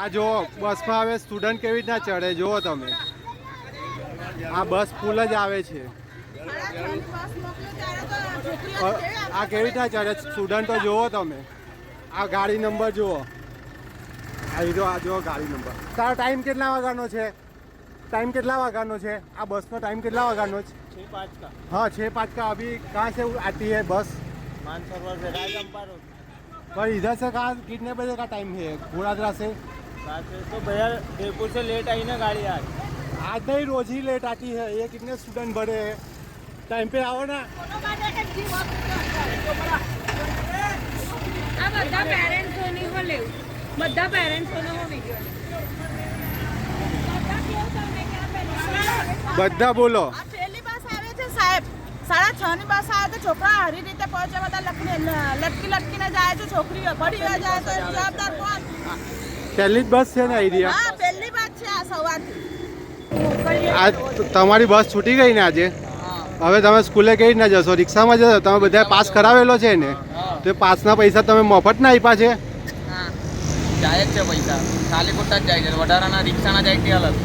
આ જો બસમાં હવે સ્ટુડન્ટ કેવી રીતના ચડે જુઓ તમે આ બસ ફૂલ જ આવે છે અ, આ કેવી રીતના ચડે સ્ટુડન્ટો જુઓ તમે આ ગાડી નંબર જુઓ આ જો આ જુઓ ગાડી નંબર તારો ટાઈમ કેટલા વાગ્યાનો છે ટાઈમ કેટલા વાગ્યાનો છે આ બસનો ટાઈમ કેટલા વાગ્યાનો છે छः पाँच का हाँ छः पाँच का अभी कहाँ से आती है बस मानसरोवर से राजअम्पा रोड पर इधर से कहाँ कितने बजे का टाइम है घोड़ादरा से सात से तो भैया जयपुर से लेट आई ना गाड़ी आज आज नहीं रोज ही लेट आती है ये कितने स्टूडेंट भरे हैं टाइम पे आओ ना આ બધા પેરેન્ટ્સોની હો લેવું બધા પેરેન્ટ્સોનો હો વિડીયો બધા કેવું તમને કે આ પેરેન્ટ્સ બધા બોલો આ પહેલી બસ આવે છે સાહેબ સાડા છ ની બસ આવે તો છોકરા હારી રીતે પહોંચે બધા લટકી લટકી લટકીને જાય છે છોકરીઓ પડી જાય તો એનું જવાબદાર કોણ પહેલી જ બસ છે ને આઈડિયા? હા પહેલી બસ છે આ સવારથી. આજ તમારી બસ છૂટી ગઈ ને આજે? હવે તમે સ્કૂલે કેવી રીતના જશો? રિક્ષામાં જશો? તમે બધા પાસ કરાવેલો છે ને? તો પાસના પૈસા તમે મફત ના આપ્યા છે? જાય જ છે પૈસા. ખાલી ખોટા જ જાય છે. વધારાના રિક્ષાના જાય તે અલગ?